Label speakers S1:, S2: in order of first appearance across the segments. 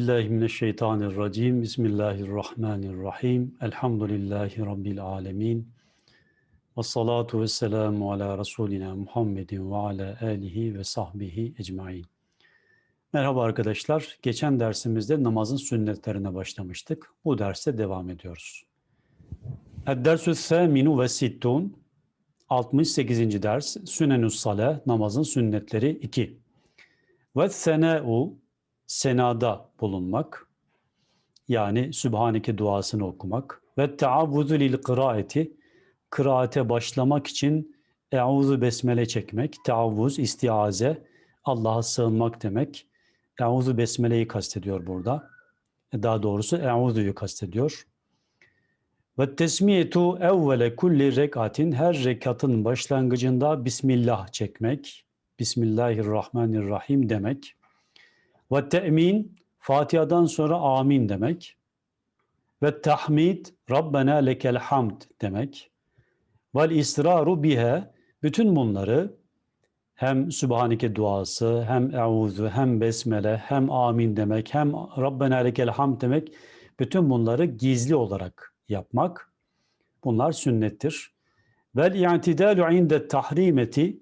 S1: billahi mineşşeytanirracim. Bismillahirrahmanirrahim. Elhamdülillahi Rabbil alemin. Ve salatu ve selamu ala Resulina Muhammedin ve ala alihi ve sahbihi ecmain. Merhaba arkadaşlar. Geçen dersimizde namazın sünnetlerine başlamıştık. Bu derste devam ediyoruz. Ed-dersü thâminu ve sittun 68. ders Sünenus Sale namazın sünnetleri 2. Ve senâ'u senada bulunmak yani Sübhaneke duasını okumak ve teavvuzu lil kıraati kıraate başlamak için Euzu besmele çekmek, teavvuz, istiaze, Allah'a sığınmak demek. Euzu besmeleyi kastediyor burada. Daha doğrusu Euzu'yu kastediyor. Ve tesmiyetu evvele kulli rekatin her rekatın başlangıcında Bismillah çekmek, Bismillahirrahmanirrahim demek. Ve te'min Fatiha'dan sonra amin demek. Ve tahmid Rabbena lekel hamd demek. Vel israru bihe bütün bunları hem Sübhaneke duası, hem Euzu, hem Besmele, hem Amin demek, hem Rabbena lekel hamd demek bütün bunları gizli olarak yapmak. Bunlar sünnettir. Vel i'tidalu inde tahrimeti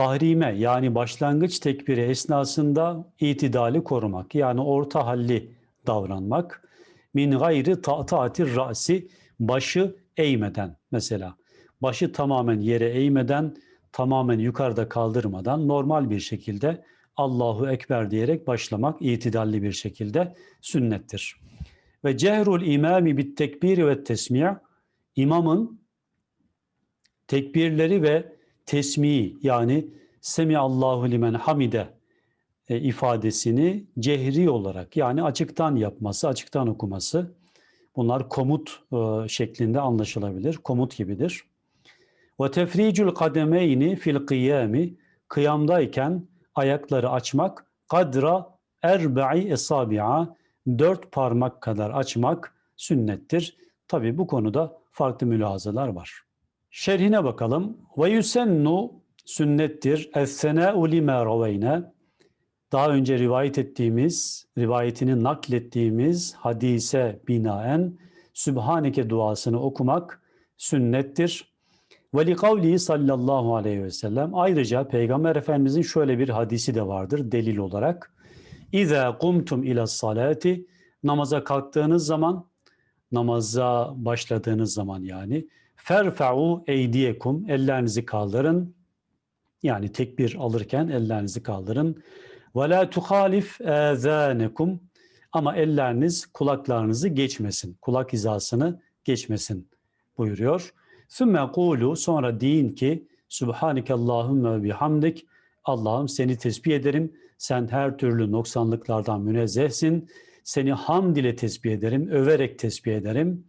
S1: tahrime yani başlangıç tekbiri esnasında itidali korumak yani orta halli davranmak min gayri ta'tatir ra'si başı eğmeden mesela başı tamamen yere eğmeden tamamen yukarıda kaldırmadan normal bir şekilde Allahu Ekber diyerek başlamak itidalli bir şekilde sünnettir. Ve cehrul imami bit tekbiri ve tesmi' imamın tekbirleri ve tesmi yani Semi Allahu limen hamide e, ifadesini cehri olarak yani açıktan yapması, açıktan okuması bunlar komut e, şeklinde anlaşılabilir. Komut gibidir. Ve tefricul kademeyni fil kıyami kıyamdayken ayakları açmak kadra erba'i esabi'a dört parmak kadar açmak sünnettir. Tabi bu konuda farklı mülahazalar var. Şerhine bakalım. Ve yusennu sünnettir. Es-senâ'u limâ daha önce rivayet ettiğimiz, rivayetini naklettiğimiz hadise binaen Sübhaneke duasını okumak sünnettir. Ve li kavlihi sallallahu aleyhi ve sellem ayrıca Peygamber Efendimizin şöyle bir hadisi de vardır delil olarak. İza kumtum ila salati namaza kalktığınız zaman namaza başladığınız zaman yani ferfa'u eydiyekum ellerinizi kaldırın yani tekbir alırken ellerinizi kaldırın. Ve la tuhalif ezânekum ama elleriniz kulaklarınızı geçmesin. Kulak hizasını geçmesin buyuruyor. Sümme kulu sonra deyin ki Subhaneke Allahümme bihamdik Allah'ım seni tesbih ederim. Sen her türlü noksanlıklardan münezzehsin. Seni hamd ile tesbih ederim, överek tesbih ederim.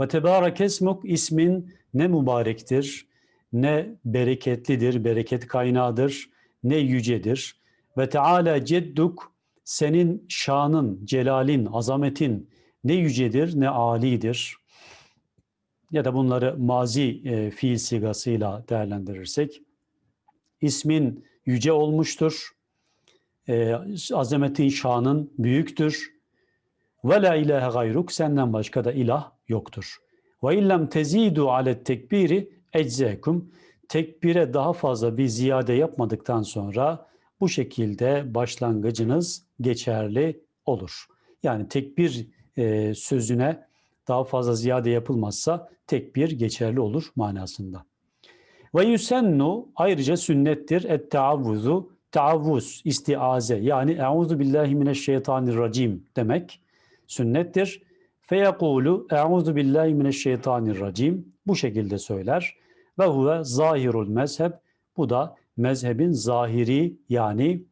S1: Ve tebarek esmuk ismin ne mübarektir, ne bereketlidir, bereket kaynağıdır, ne yücedir. Ve Teala cedduk senin şanın, celalin, azametin ne yücedir ne alidir. Ya da bunları mazi e, fiil sigasıyla değerlendirirsek ismin yüce olmuştur. E, azametin, şanın büyüktür. Ve la ilahe gayruk senden başka da ilah yoktur. Ve illem tezidu alet tekbiri eczekum tekbire daha fazla bir ziyade yapmadıktan sonra bu şekilde başlangıcınız geçerli olur. Yani tekbir e, sözüne daha fazla ziyade yapılmazsa tekbir geçerli olur manasında. Ve yusennu ayrıca sünnettir et taavvuzu taavvuz istiaze yani euzu billahi mineşşeytanirracim demek sünnettir. Feyekulu euzu billahi mineşşeytanirracim bu şekilde söyler. Ve huve zahirul mezheb. Bu da mezhebin zahiri yani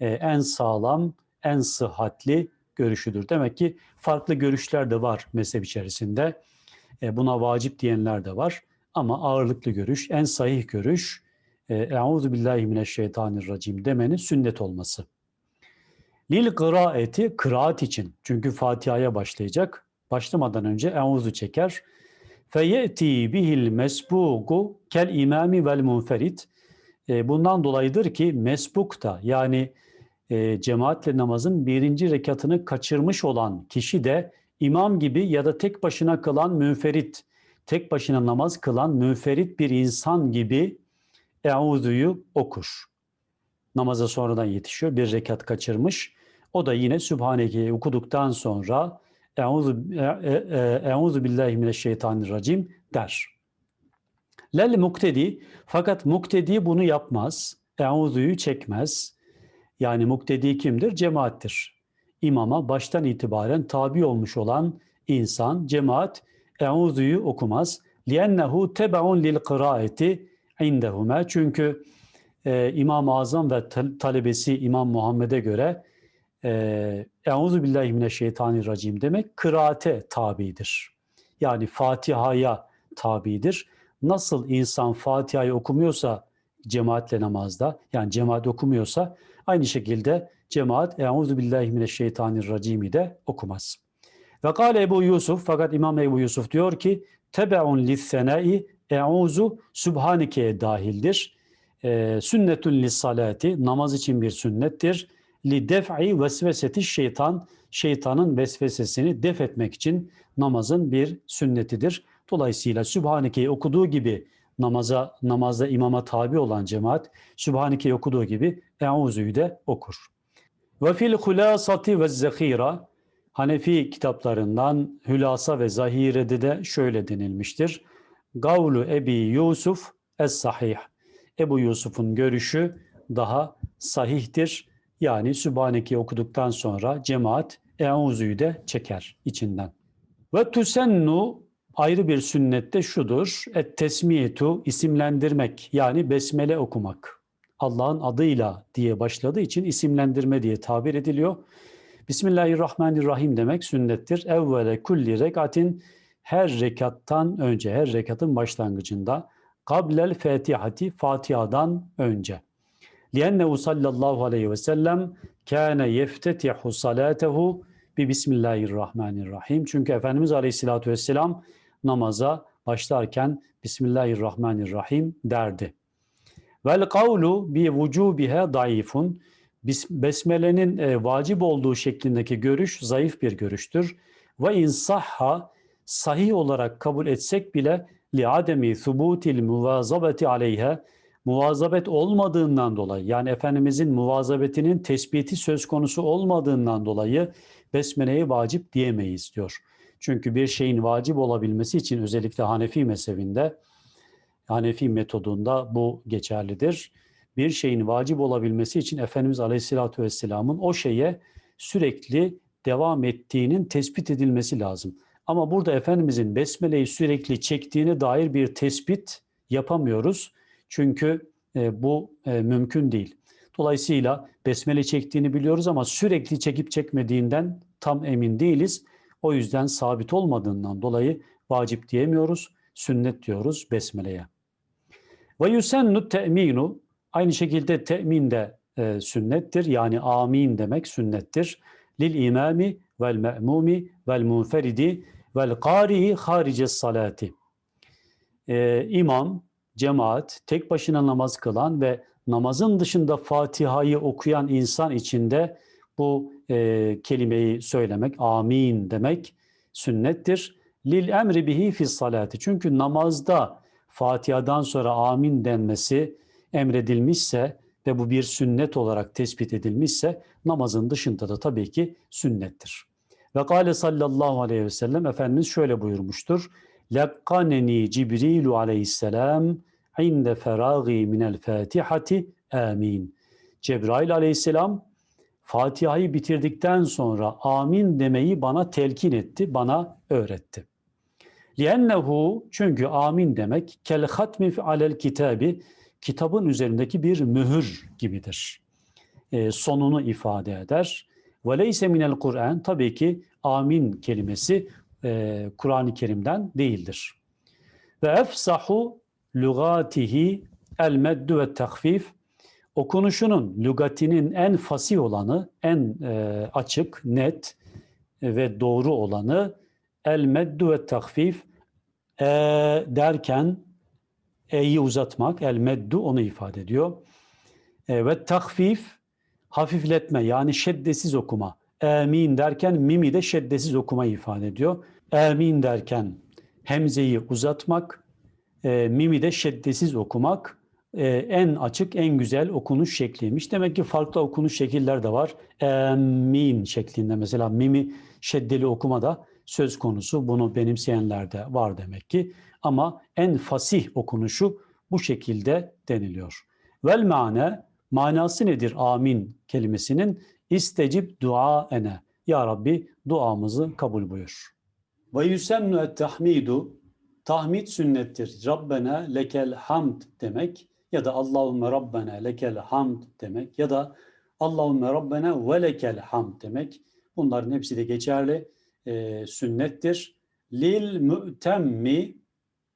S1: e, en sağlam, en sıhhatli görüşüdür. Demek ki farklı görüşler de var mezhep içerisinde. E, buna vacip diyenler de var. Ama ağırlıklı görüş, en sahih görüş Euzu billahi mineşşeytanirracim demenin sünnet olması. Lil kıraeti kıraat için. Çünkü Fatiha'ya başlayacak. Başlamadan önce Euzu çeker feyeti bihil mesbuku kel imami vel munferit. E, bundan dolayıdır ki mesbuk da yani e, cemaatle namazın birinci rekatını kaçırmış olan kişi de imam gibi ya da tek başına kılan münferit, tek başına namaz kılan münferit bir insan gibi Eûzu'yu okur. Namaza sonradan yetişiyor, bir rekat kaçırmış. O da yine Sübhaneke'yi okuduktan sonra Euzu e, e, Euzu billahi mineşşeytanirracim der. Lel muktedi fakat muktedi bunu yapmaz. Euzu'yu çekmez. Yani muktedi kimdir? Cemaattir. İmama baştan itibaren tabi olmuş olan insan, cemaat Euzu'yu okumaz. Liennehu tebeun lil kıraati indehuma. Çünkü e, İmam-ı Azam ve talebesi İmam Muhammed'e göre Euzu billahi mineşşeytanirracim demek kıraate tabidir. Yani Fatiha'ya tabidir. Nasıl insan Fatiha'yı okumuyorsa cemaatle namazda yani cemaat okumuyorsa aynı şekilde cemaat Euzu billahi mineşşeytanirracim'i de okumaz. Ve kâle Ebu Yusuf fakat İmam Ebu Yusuf diyor ki tebe'un lissenai Euzu Sübhaneke'ye dahildir. E, sünnetun lissalati namaz için bir sünnettir li def'i vesveseti şeytan şeytanın vesvesesini def etmek için namazın bir sünnetidir. Dolayısıyla Sübhaneke'yi okuduğu gibi namaza namazda imama tabi olan cemaat Sübhaneke'yi okuduğu gibi Eûzu'yu de okur. Ve fil hulasati ve zehira Hanefi kitaplarından Hülasa ve Zahire'de de şöyle denilmiştir. Gavlu Ebi Yusuf es-sahih. Ebu Yusuf'un görüşü daha sahihtir. Yani Sübhaneke okuduktan sonra cemaat Eûzu'yu de çeker içinden. Ve tusennu ayrı bir sünnette şudur. Et tesmiyetu isimlendirmek yani besmele okumak. Allah'ın adıyla diye başladığı için isimlendirme diye tabir ediliyor. Bismillahirrahmanirrahim demek sünnettir. Evvele kulli rekatin her rekattan önce, her rekatın başlangıcında kablel fatihati Fatiha'dan önce. لِأَنَّهُ sallallahu aleyhi ve sellem kâne yeftetihu salatehu bi Bismillahirrahmanirrahim. Çünkü Efendimiz Aleyhisselatü Vesselam namaza başlarken Bismillahirrahmanirrahim derdi. Vel kavlu bi vücubiha daifun. Besmele'nin e, vacip olduğu şeklindeki görüş zayıf bir görüştür. Ve insahha sahih olarak kabul etsek bile li ademi thubutil muvazabeti aleyha muvazabet olmadığından dolayı yani Efendimizin muvazabetinin tespiti söz konusu olmadığından dolayı besmeleyi vacip diyemeyiz diyor. Çünkü bir şeyin vacip olabilmesi için özellikle Hanefi mezhebinde Hanefi metodunda bu geçerlidir. Bir şeyin vacip olabilmesi için Efendimiz Aleyhisselatü Vesselam'ın o şeye sürekli devam ettiğinin tespit edilmesi lazım. Ama burada Efendimizin besmeleyi sürekli çektiğine dair bir tespit yapamıyoruz. Çünkü e, bu e, mümkün değil. Dolayısıyla besmele çektiğini biliyoruz ama sürekli çekip çekmediğinden tam emin değiliz. O yüzden sabit olmadığından dolayı vacip diyemiyoruz, sünnet diyoruz besmeleye. Ve yusennu te'minu aynı şekilde te'min de e, sünnettir. Yani amin demek sünnettir. Lil imami vel me'mumi vel munferidi vel qari'i harices salati. Ee, imam, cemaat, tek başına namaz kılan ve namazın dışında Fatiha'yı okuyan insan içinde bu e, kelimeyi söylemek, amin demek sünnettir. Lil emri bihi fis salati. Çünkü namazda Fatiha'dan sonra amin denmesi emredilmişse ve bu bir sünnet olarak tespit edilmişse namazın dışında da tabii ki sünnettir. Ve kâle sallallahu aleyhi ve sellem Efendimiz şöyle buyurmuştur. Lekkaneni Cibrilu aleyhisselam inde feragi minel fatihati amin. Cebrail aleyhisselam Fatiha'yı bitirdikten sonra amin demeyi bana telkin etti, bana öğretti. Liennehu çünkü amin demek kel hatmi alel kitabi kitabın üzerindeki bir mühür gibidir. E, sonunu ifade eder. Ve leyse minel Kur'an tabii ki amin kelimesi e, Kur'an-ı Kerim'den değildir. Ve efsahu lugatihi el meddu ve takfif okunuşunun lügatinin en fasih olanı, en e, açık, net ve doğru olanı el meddu ve takfif e, derken e'yi uzatmak, el meddu onu ifade ediyor. E, ve takfif Hafifletme yani şeddesiz okuma. Emin derken mimi de şeddesiz okuma ifade ediyor. Emin derken hemzeyi uzatmak, e, mimi de şeddesiz okumak e, en açık, en güzel okunuş şekliymiş. Demek ki farklı okunuş şekiller de var. Emin şeklinde mesela mimi şeddeli okuma da söz konusu. Bunu benimseyenler de var demek ki. Ama en fasih okunuşu bu şekilde deniliyor. Vel mane, manası nedir amin kelimesinin? İstecib dua ene. Ya Rabbi duamızı kabul buyur. Ve yusemnu et tahmidu tahmid sünnettir. Rabbena lekel hamd demek ya da Allahümme Rabbena lekel hamd demek ya da Allahümme Rabbena ve lekel hamd demek. Bunların hepsi de geçerli e, sünnettir. Lil mü'temmi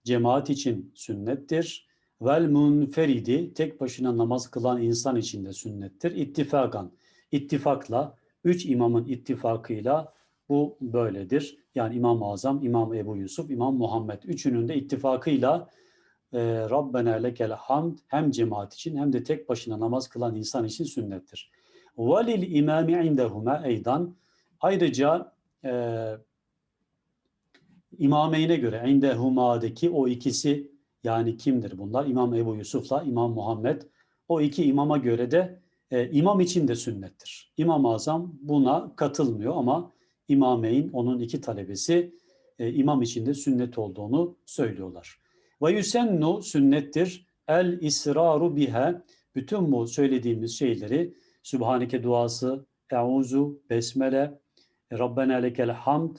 S1: cemaat için sünnettir. Vel munferidi tek başına namaz kılan insan için de sünnettir. İttifakan ittifakla üç imamın ittifakıyla bu böyledir. Yani İmam-ı Azam, İmam Ebu Yusuf, İmam Muhammed üçünün de ittifakıyla e, Rabbena lekel hamd hem cemaat için hem de tek başına namaz kılan insan için sünnettir. Velil imami indehuma eydan ayrıca e, imameyne göre indehuma'daki o ikisi yani kimdir bunlar? İmam Ebu Yusuf'la İmam Muhammed o iki imama göre de e, imam için de sünnettir. İmam-ı Azam buna katılmıyor ama İmameyn onun iki talebesi e, imam için de sünnet olduğunu söylüyorlar. Ve yusennu sünnettir. El israru biha bütün bu söylediğimiz şeyleri Sübhaneke duası, Euzu, Besmele, Rabbena lekel hamd,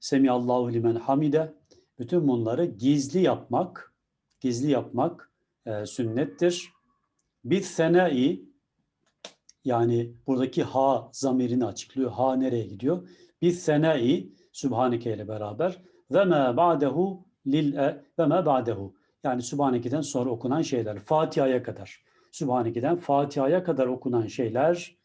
S1: Semiyallahu limen hamide bütün bunları gizli yapmak, gizli yapmak e, sünnettir. Bir senai yani buradaki ha zamirini açıklıyor. Ha nereye gidiyor? Bir senai Sübhaneke ile beraber ve ma ba'dehu lil e ve ma ba'dehu. Yani Sübhaneke'den sonra okunan şeyler Fatiha'ya kadar. Sübhaneke'den Fatiha'ya kadar okunan şeyler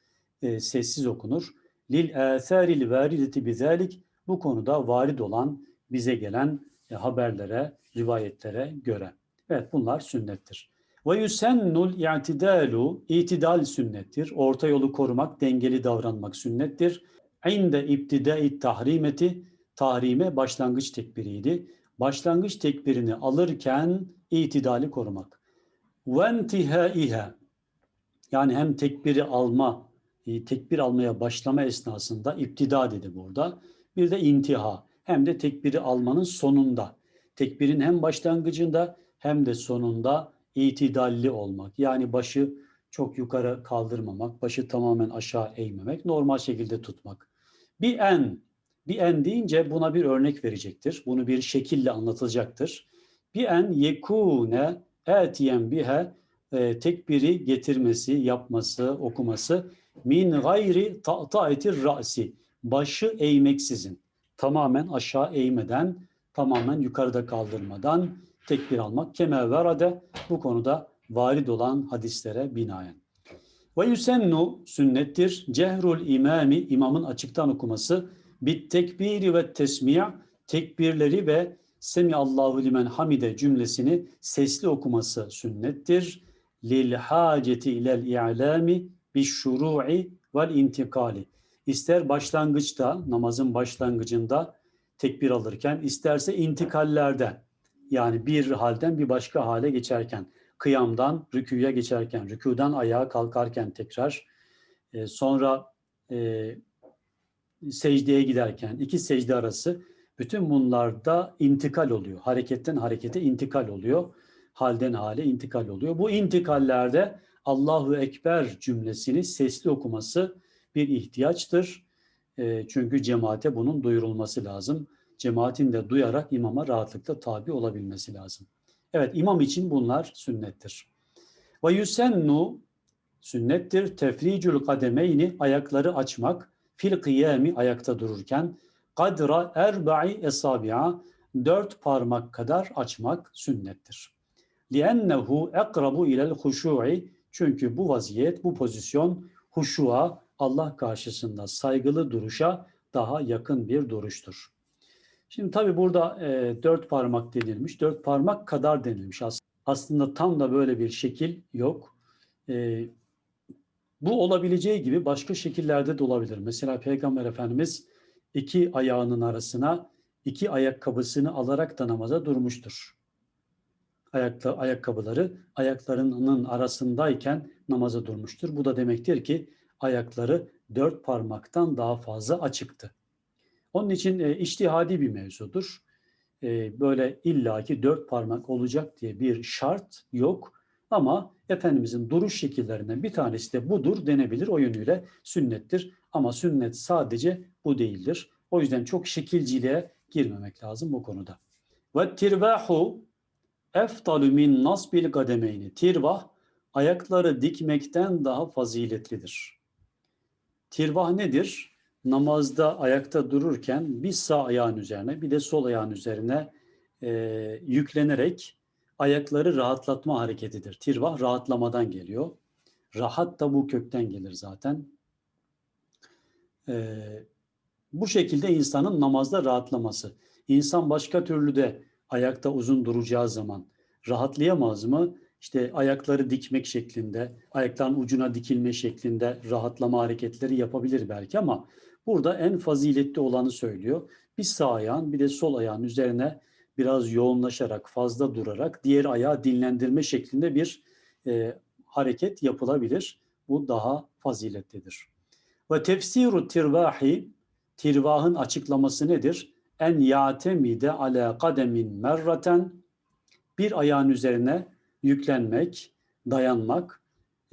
S1: e, sessiz okunur. Lil eseril varideti bizalik bu konuda varid olan bize gelen e, haberlere, rivayetlere göre. Evet bunlar sünnettir. Ve yusennul i'tidalu itidal sünnettir. Orta yolu korumak, dengeli davranmak sünnettir. İnde ibtidai tahrimeti tahrime başlangıç tekbiriydi. Başlangıç tekbirini alırken itidali korumak. Ve intihaiha yani hem tekbiri alma, e, tekbir almaya başlama esnasında iptida dedi burada. Bir de intiha hem de tekbiri almanın sonunda. Tekbirin hem başlangıcında hem de sonunda itidalli olmak. Yani başı çok yukarı kaldırmamak, başı tamamen aşağı eğmemek, normal şekilde tutmak. Bir en, bir en deyince buna bir örnek verecektir. Bunu bir şekille anlatacaktır. Bir en yekune etiyen bihe e, tekbiri getirmesi, yapması, okuması min gayri ta'ta'etir ra'si. Başı eğmeksizin, tamamen aşağı eğmeden, tamamen yukarıda kaldırmadan tekbir almak. Keme verade bu konuda varid olan hadislere binaen. Ve yusennu sünnettir. Cehrul imami imamın açıktan okuması bit tekbiri ve tesmi' tekbirleri ve Semi Allahu limen hamide cümlesini sesli okuması sünnettir. Lil haceti ilel i'lami bi şuru'i vel intikali. İster başlangıçta, namazın başlangıcında tekbir alırken, isterse intikallerde yani bir halden bir başka hale geçerken, kıyamdan rüküye geçerken, rüküden ayağa kalkarken tekrar, e, sonra e, secdeye giderken, iki secde arası bütün bunlarda intikal oluyor. Hareketten harekete intikal oluyor. Halden hale intikal oluyor. Bu intikallerde Allahu Ekber cümlesini sesli okuması bir ihtiyaçtır. E, çünkü cemaate bunun duyurulması lazım cemaatin de duyarak imama rahatlıkla tabi olabilmesi lazım. Evet imam için bunlar sünnettir. Ve yusennu sünnettir tefricül kademeyni ayakları açmak fil kıyami ayakta dururken kadra erba'i esabi'a dört parmak kadar açmak sünnettir. Liennehu ekrabu ilel huşu'i çünkü bu vaziyet, bu pozisyon huşuğa, Allah karşısında saygılı duruşa daha yakın bir duruştur. Şimdi tabii burada e, dört parmak denilmiş, dört parmak kadar denilmiş. Aslında tam da böyle bir şekil yok. E, Bu olabileceği gibi başka şekillerde de olabilir. Mesela Peygamber Efendimiz iki ayağının arasına iki ayakkabısını alarak da namaza durmuştur. Ayakla, ayakkabıları ayaklarının arasındayken namaza durmuştur. Bu da demektir ki ayakları dört parmaktan daha fazla açıktı. Onun için e, içtihadi bir mevzudur. E, böyle illaki dört parmak olacak diye bir şart yok. Ama Efendimizin duruş şekillerinden bir tanesi de budur denebilir. O yönüyle sünnettir. Ama sünnet sadece bu değildir. O yüzden çok şekilciliğe girmemek lazım bu konuda. Ve tirvahu eftalu min nasbil kademeyni. Tirvah ayakları dikmekten daha faziletlidir. Tirvah nedir? Namazda ayakta dururken bir sağ ayağın üzerine bir de sol ayağın üzerine e, yüklenerek ayakları rahatlatma hareketidir. Tirvah rahatlamadan geliyor. Rahat da bu kökten gelir zaten. E, bu şekilde insanın namazda rahatlaması. İnsan başka türlü de ayakta uzun duracağı zaman rahatlayamaz mı? İşte ayakları dikmek şeklinde, ayakların ucuna dikilme şeklinde rahatlama hareketleri yapabilir belki ama burada en faziletli olanı söylüyor. Bir sağ ayağın bir de sol ayağın üzerine biraz yoğunlaşarak, fazla durarak diğer ayağı dinlendirme şeklinde bir e, hareket yapılabilir. Bu daha faziletlidir. Ve tefsiru tirvahi, tirvahın açıklaması nedir? En yatemide ala kademin merraten, bir ayağın üzerine yüklenmek, dayanmak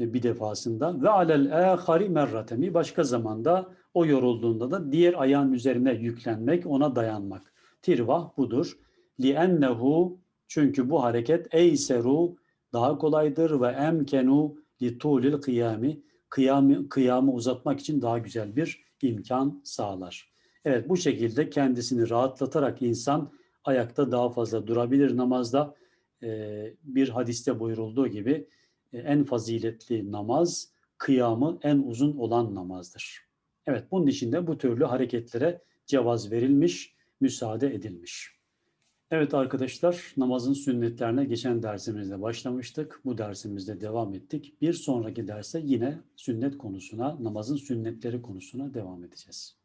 S1: e, bir defasında ve alel ahari merraten bir başka zamanda o yorulduğunda da diğer ayağın üzerine yüklenmek, ona dayanmak. Tirvah budur. Li'ennehu çünkü bu hareket eyseru daha kolaydır ve emkenu li tulil kıyami kıyamı, kıyamı uzatmak için daha güzel bir imkan sağlar. Evet bu şekilde kendisini rahatlatarak insan ayakta daha fazla durabilir namazda. Ee, bir hadiste buyurulduğu gibi e, en faziletli namaz kıyamı en uzun olan namazdır. Evet bunun için de bu türlü hareketlere cevaz verilmiş, müsaade edilmiş. Evet arkadaşlar namazın sünnetlerine geçen dersimizde başlamıştık. Bu dersimizde devam ettik. Bir sonraki derse yine sünnet konusuna, namazın sünnetleri konusuna devam edeceğiz.